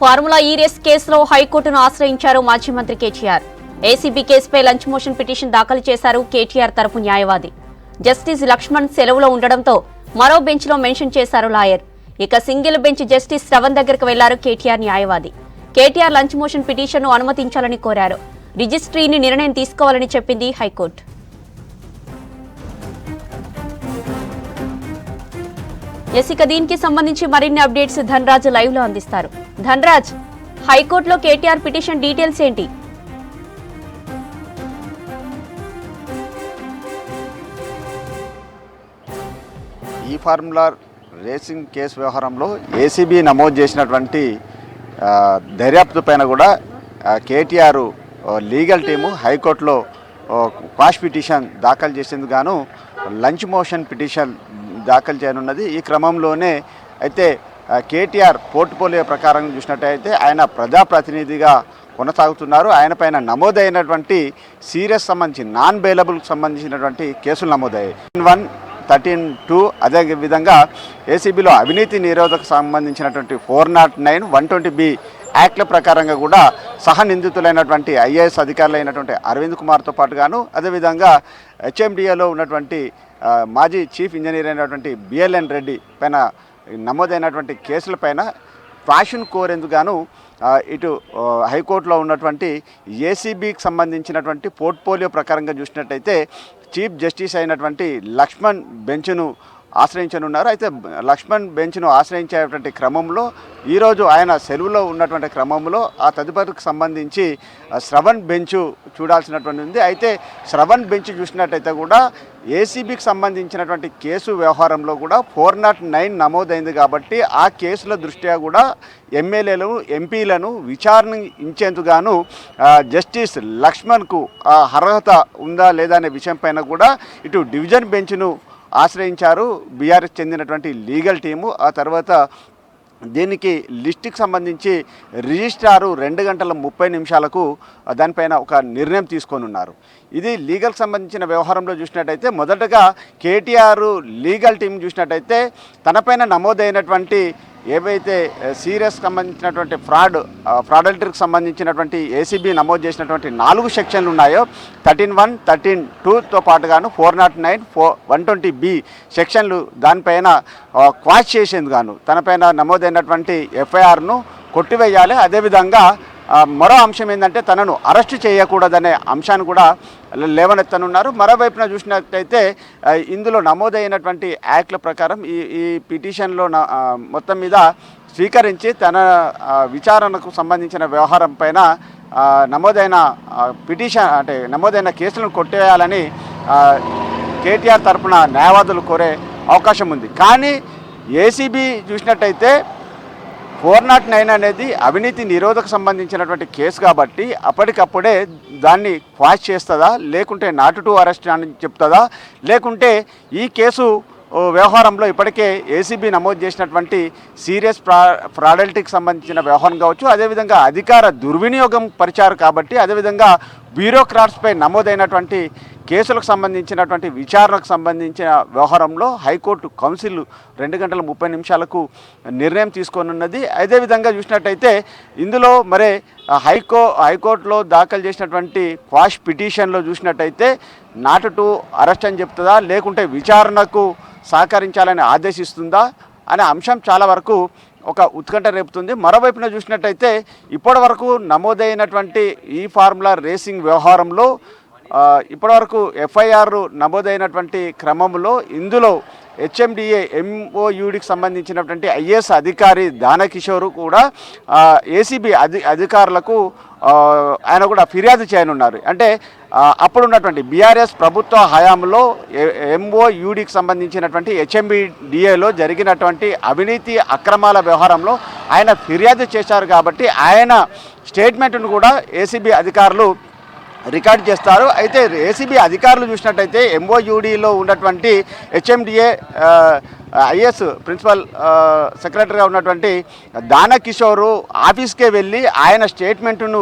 Formula ఈ race కేసులో హైకోర్టును ఆశ్రయించారు మాజీ మంత్రి కేటీఆర్. ఏసీబీ కేసుపై లంచ్ మోషన్ పిటిషన్ దాఖలు చేశారు కేటీఆర్ తరపు న్యాయవాది. జస్టిస్ లక్ష్మణ్ సెలవులో ఉండడంతో మరో బెంచ్లో మెన్షన్ చేశారు లాయర్. ఇక సింగిల్ బెంచ్ జస్టిస్ శ్రవణ్ దగ్గరకు వెళ్ళారు కేటీఆర్ న్యాయవాది. కేటీఆర్ లంచ్ మోషన్ పిటిషన్ను అనుమతించాలని కోరారు. రిజిస్ట్రీని నిర్ణయం తీసుకోవాలని చెప్పింది హైకోర్టు. ఎస్ ఇక దీనికి సంబంధించి మరిన్ని అప్డేట్స్ ధనరాజు లైవ్లో అందిస్తారు. ధనరాజ్ హైకోర్టులో కేటీఆర్ పిటిషన్ డీటెయిల్స్ ఏంటి? ఈ ఫార్ములా రేసింగ్ కేసు వ్యవహారంలో ఏసీబీ నమోదు చేసినటువంటి దర్యాప్తు పైన కూడా కేటీఆర్ లీగల్ టీము హైకోర్టులో క్వాష్ పిటిషన్ దాఖలు చేసేందుకు గాను లంచ్ మోషన్ పిటిషన్ దాఖలు చేయనున్నది. ఈ క్రమంలోనే అయితే కేటీఆర్ పోర్ట్ఫోలియో ప్రకారం చూసినట్టయితే ఆయన ప్రజాప్రతినిధిగా కొనసాగుతున్నారు. ఆయన పైన నమోదైనటువంటి సీరియస్ సంబంధించి నాన్ బెయిలబుల్కి సంబంధించినటువంటి కేసులు నమోదయ్యాయి. వన్ థర్టీన్ టూ అదే విధంగా ఏసీబీలో అవినీతి నిరోధకు సంబంధించినటువంటి four nought nine one twenty B యాక్ట్ల ప్రకారంగా కూడా సహ నిందితులైనటువంటి ఐఏఎస్ అధికారులు అయినటువంటి అరవింద్ కుమార్తో పాటుగాను అదేవిధంగా హెచ్ఎండిఏలో ఉన్నటువంటి మాజీ చీఫ్ ఇంజనీర్ అయినటువంటి బిఎల్ఎన్ రెడ్డి పైన నమోదైనటువంటి కేసులపైన ఫ్యాషన్ కోరేందుకుగాను ఇటు హైకోర్టులో ఉన్నటువంటి ఏసీబీకి సంబంధించినటువంటి పోర్ట్ఫోలియో ప్రకారంగా చూసినట్టయితే చీఫ్ జస్టిస్ అయినటువంటి లక్ష్మణ్ బెంచ్ను ఆశ్రయించనున్నారు. అయితే లక్ష్మణ్ బెంచ్ను ఆశ్రయించేటువంటి క్రమంలో ఈరోజు ఆయన సెలవులో ఉన్నటువంటి క్రమంలో ఆ తదుపరికి సంబంధించి శ్రవణ్ బెంచ్ చూడాల్సినటువంటి ఉంది. అయితే శ్రవణ్ బెంచ్ చూసినట్టయితే కూడా ఏసీబీకి సంబంధించినటువంటి కేసు వ్యవహారంలో కూడా ఫోర్ నాట్ నైన్ నమోదైంది కాబట్టి ఆ కేసుల దృష్ట్యా కూడా ఎమ్మెల్యేలను ఎంపీలను విచారణ ఇచ్చేందుకు జస్టిస్ లక్ష్మణ్కు అర్హత ఉందా లేదా అనే విషయం పైన కూడా ఇటు డివిజన్ బెంచ్ను ఆశ్రయించారు. బీఆర్ఎస్ చెందినటువంటి లీగల్ టీము. ఆ తర్వాత దీనికి లిస్టుకి సంబంధించి రిజిస్ట్రారు రెండు గంటల ముప్పై నిమిషాలకు దానిపైన ఒక నిర్ణయం తీసుకొని ఉన్నారు. ఇది లీగల్ సంబంధించిన వ్యవహారంలో చూసినట్టయితే మొదటగా కేటీఆర్ లీగల్ టీం చూసినట్టయితే తనపైన నమోదైనటువంటి ఏవైతే సీరియస్ సంబంధించినటువంటి ఫ్రాడ్ ఫ్రాడల్టరీకి సంబంధించినటువంటి ఏసీబీ నమోదు చేసినటువంటి నాలుగు సెక్షన్లు ఉన్నాయో థర్టీన్ వన్ థర్టీన్ టూతో పాటుగాను four nought nine four one twenty B సెక్షన్లు దానిపైన క్వాష్ చేసేందుకు గాను తనపైన నమోదైనటువంటి ఎఫ్ఐఆర్ను కొట్టివేయాలి. అదేవిధంగా మరో అంశం ఏంటంటే తనను అరెస్టు చేయకూడదనే అంశాన్ని కూడా లేవనెత్తనున్నారు. మరోవైపున చూసినట్టయితే ఇందులో నమోదైనటువంటి యాక్ట్ల ప్రకారం ఈ ఈ పిటిషన్లో నా- మొత్తం మీద స్వీకరించి తన విచారణకు సంబంధించిన వ్యవహారం పైన నమోదైన పిటిషన్ అంటే నమోదైన కేసులను కొట్టేయాలని కేటీఆర్ తరపున న్యాయవాదులు కోరే అవకాశం ఉంది. కానీ ఏసీబీ చూసినట్టయితే ఫోర్ నాట్ నైన్ అనేది అవినీతి నిరోధకు సంబంధించినటువంటి కేసు కాబట్టి అప్పటికప్పుడే దాన్ని క్వాష్ చేస్తుందా? లేకుంటే నాటు టు అరెస్ట్ అని చెప్తుందా? లేకుంటే ఈ కేసు వ్యవహారంలో ఇప్పటికే ఏసీబీ నమోదు చేసినటువంటి సీరియస్ ఫ్రా ఫ్రాడల్టీకి సంబంధించిన వ్యవహారం కావచ్చు అదేవిధంగా అధికార దుర్వినియోగం పరిచారు కాబట్టి అదేవిధంగా బ్యూరోక్రాట్స్పై నమోదైనటువంటి కేసులకు సంబంధించినటువంటి విచారణకు సంబంధించిన వ్యవహారంలో హైకోర్టు కౌన్సిల్ రెండు గంటల ముప్పై నిమిషాలకు నిర్ణయం తీసుకోనున్నది. అదేవిధంగా చూసినట్టయితే ఇందులో మరే హైకో హైకోర్టులో దాఖలు చేసినటువంటి క్వాష్ పిటిషన్లో చూసినట్టయితే నాటు టు అరెస్ట్ అని చెప్తుందా లేకుంటే విచారణకు సహకరించాలని ఆదేశిస్తుందా అనే అంశం చాలా వరకు ఒక ఉత్కంఠ రేపుతుంది. మరోవైపున చూసినట్టయితే ఇప్పటి వరకు నమోదైనటువంటి ఈ ఫార్ములా రేసింగ్ వ్యవహారంలో ఇప్పటివరకు ఎఫ్ఐఆర్ నమోదైనటువంటి క్రమంలో ఇందులో హెచ్ఎండిఏ ఎంఓయుడికి సంబంధించినటువంటి ఐఏఎస్ అధికారి దానకిషోర్ కూడా ఏసీబీ అధి అధికారులకు ఆయన కూడా ఫిర్యాదు చేయనున్నారు. అంటే అప్పుడున్నటువంటి బీఆర్ఎస్ ప్రభుత్వ హయాంలో ఎంఓయుడికి సంబంధించినటువంటి హెచ్ఎంబిడిఏలో జరిగినటువంటి అవినీతి అక్రమాల వ్యవహారంలో ఆయన ఫిర్యాదు చేశారు కాబట్టి ఆయన స్టేట్మెంట్ను కూడా ఏసీబీ అధికారులు రికార్డ్ చేస్తారు. అయితే ఏసీబీ అధికారులు చూసినట్టయితే ఎంఓయూడీలో ఉన్నటువంటి హెచ్ఎండిఏ ఐఎస్ ప్రిన్సిపల్ సెక్రటరీగా ఉన్నటువంటి దానకిషోరు ఆఫీస్కే వెళ్ళి ఆయన స్టేట్మెంట్ను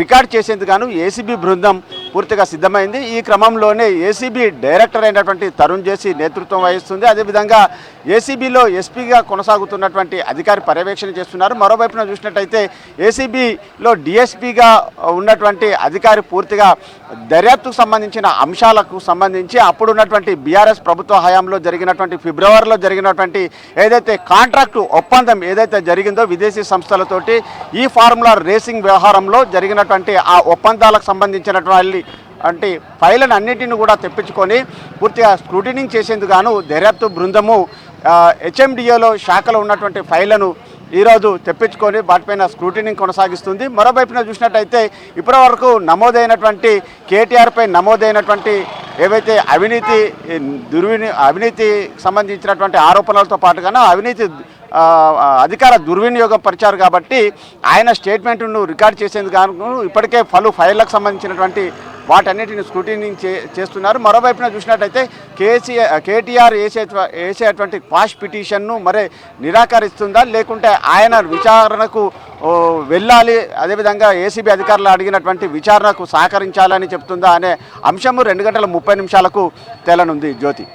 రికార్డ్ చేసేందుకు గాను ఏసీబీ బృందం పూర్తిగా సిద్ధమైంది. ఈ క్రమంలోనే ఏసీబీ డైరెక్టర్ అయినటువంటి తరుణ్ జేసీ నేతృత్వం వహిస్తుంది. అదేవిధంగా ఏసీబీలో ఎస్పీగా కొనసాగుతున్నటువంటి అధికారి పర్యవేక్షణ చేస్తున్నారు. మరోవైపున చూసినట్టయితే ఏసీబీలో డిఎస్పీగా ఉన్నటువంటి అధికారి పూర్తిగా దర్యాప్తుకు సంబంధించిన అంశాలకు సంబంధించి అప్పుడున్నటువంటి బీఆర్ఎస్ ప్రభుత్వ హయాంలో జరిగినటువంటి ఫిబ్రవరిలో జరిగినటువంటి ఏదైతే కాంట్రాక్టు ఒప్పందం ఏదైతే జరిగిందో విదేశీ సంస్థలతోటి ఈ ఫార్ములా రేసింగ్ వ్యవహారంలో జరిగినటువంటి ఆ ఒప్పందాలకు సంబంధించినటువంటి అంటే ఫైళ్ళను అన్నింటిని కూడా తెప్పించుకొని పూర్తిగా స్క్రూటినింగ్ చేసేందుకు గాను దర్యాప్తు బృందము హెచ్ఎండిఏలో శాఖలో ఉన్నటువంటి ఫైళ్ళను ఈరోజు తెప్పించుకొని వాటిపైన స్క్రూటినింగ్ కొనసాగిస్తుంది. మరోవైపున చూసినట్టయితే ఇప్పటివరకు నమోదైనటువంటి కేటీఆర్పై నమోదైనటువంటి ఏవైతే అవినీతి దుర్విని అవినీతి సంబంధించినటువంటి ఆరోపణలతో పాటుగానే అవినీతి అధికార దుర్వినియోగం పరిచారు కాబట్టి ఆయన స్టేట్మెంట్ను రికార్డ్ చేసేందుకు ఇప్పటికే పలు ఫైళ్ళకు సంబంధించినటువంటి వాటన్నిటిని స్క్రూటినింగ్ చే చేస్తున్నారు. మరోవైపున చూసినట్టయితే కేసీ కేటీఆర్ వేసే వేసేటువంటి క్వాష్ పిటిషన్ను మరి నిరాకరిస్తుందా? లేకుంటే ఆయన విచారణకు వెళ్ళాలి. అదేవిధంగా ఏసీబీ అధికారులు అడిగినటువంటి విచారణకు సహకరించాలని చెప్తుందా అనే అంశము రెండు గంటల ముప్పై నిమిషాలకు తేలనుంది జ్యోతి